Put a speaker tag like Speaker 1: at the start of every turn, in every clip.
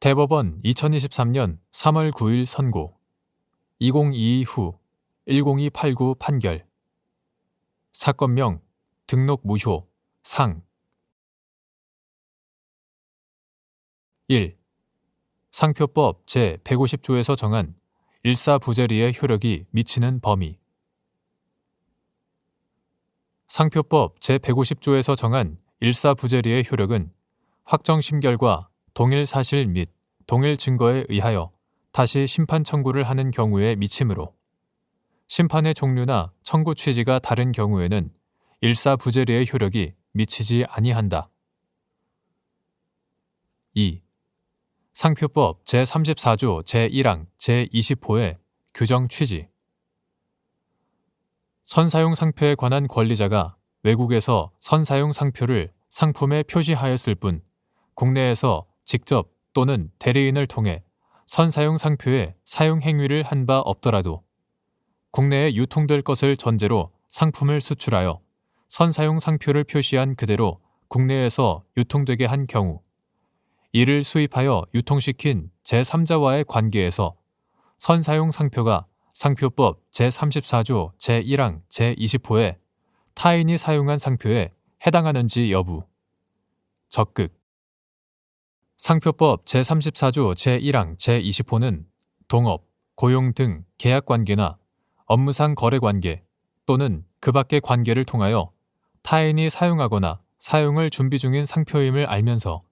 Speaker 1: 대법원 2023년 3월 9일 선고. 2022 후 10289 판결. 사건명 등록 무효. 상. 1. 상표법 제150조에서 정한 일사부재리의 효력이 미치는 범위. 상표법 제150조에서 정한 일사부재리의 효력은 확정 심결과 동일 사실 및 동일 증거에 의하여 다시 심판 청구를 하는 경우에 미치므로 심판의 종류나 청구 취지가 다른 경우에는 일사부재리의 효력이 미치지 아니한다. 2. 상표법 제34조 제1항 제20호의 규정 취지 선사용 상표에 관한 권리자가 외국에서 선사용 상표를 상품에 표시하였을 뿐 국내에서 직접 또는 대리인을 통해 선 사용 상표의 사용 행위를 한 바 없더라도 국내에 유통될 것을 전제로 상품을 수출하여 선 사용 상표를 표시한 그대로 국내에서 유통되게 한 경우 이를 수입하여 유통시킨 제3자와의 관계에서 선 사용 상표가 상표법 제34조 제1항 제20호에 타인이 사용한 상표에 해당하는지 여부. 적극 상표법 제34조 제1항 제20호는 동업, 고용 등 계약 관계나 업무상 거래 관계 또는 그 밖의 관계를 통하여 타인이 사용하거나 사용을 준비 중인 상표임을 알면서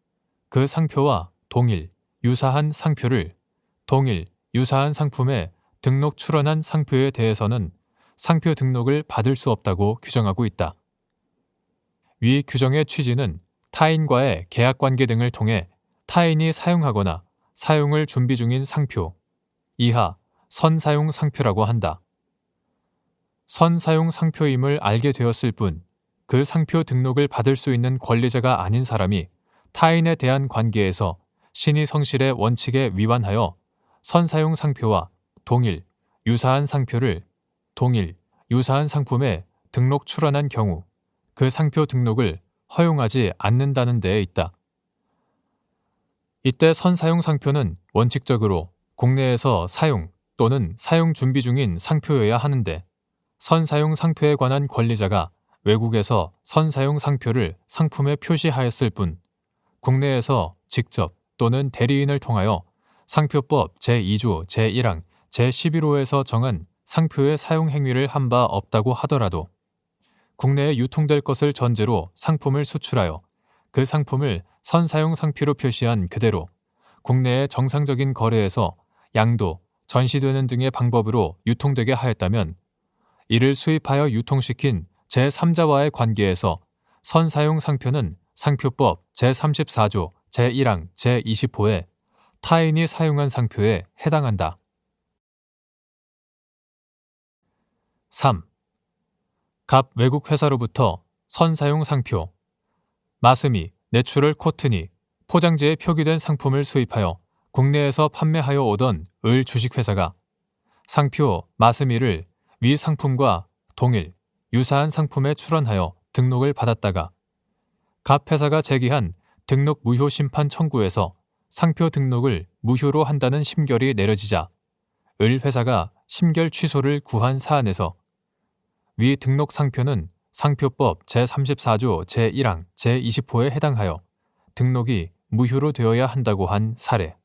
Speaker 1: 그 상표와 동일, 유사한 상표를 동일, 유사한 상품에 등록 출원한 상표에 대해서는 상표 등록을 받을 수 없다고 규정하고 있다. 위 규정의 취지는 타인과의 계약 관계 등을 통해 타인이 사용하거나 사용을 준비 중인 상표, 이하 선사용 상표라고 한다. 선사용 상표임을 알게 되었을 뿐 그 상표 등록을 받을 수 있는 권리자가 아닌 사람이 타인에 대한 관계에서 신의 성실의 원칙에 위반하여 선사용 상표와 동일, 유사한 상표를 동일, 유사한 상품에 등록 출원한 경우 그 상표 등록을 허용하지 않는다는 데에 있다. 이때 선 사용 상표는 원칙적으로 국내에서 사용 또는 사용 준비 중인 상표여야 하는데 선 사용 상표에 관한 권리자가 외국에서 선 사용 상표를 상품에 표시하였을 뿐 국내에서 직접 또는 대리인을 통하여 상표법 제2조 제1항 제11호에서 정한 상표의 사용 행위를 한 바 없다고 하더라도 국내에 유통될 것을 전제로 상품을 수출하여 그 상품을 선 사용 상표로 표시한 그대로 국내의 정상적인 거래에서 양도, 전시되는 등의 방법으로 유통되게 하였다면 이를 수입하여 유통시킨 제3자와의 관계에서 선 사용 상표는 상표법 제34조 제1항 제20호에 타인이 사용한 상표에 해당한다. 3. 갑 외국 회사로부터 선 사용 상표 마스미 내추럴 코튼이 포장지에 표기된 상품을 수입하여 국내에서 판매하여 오던 을 주식회사가 상표 마스미를 위 상품과 동일, 유사한 상품에 출원하여 등록을 받았다가 갑 회사가 제기한 등록 무효 심판 청구에서 상표 등록을 무효로 한다는 심결이 내려지자 을 회사가 심결 취소를 구한 사안에서 위 등록 상표는 상표법 제34조 제1항 제20호에 해당하여 등록이 무효로 되어야 한다고 한 사례.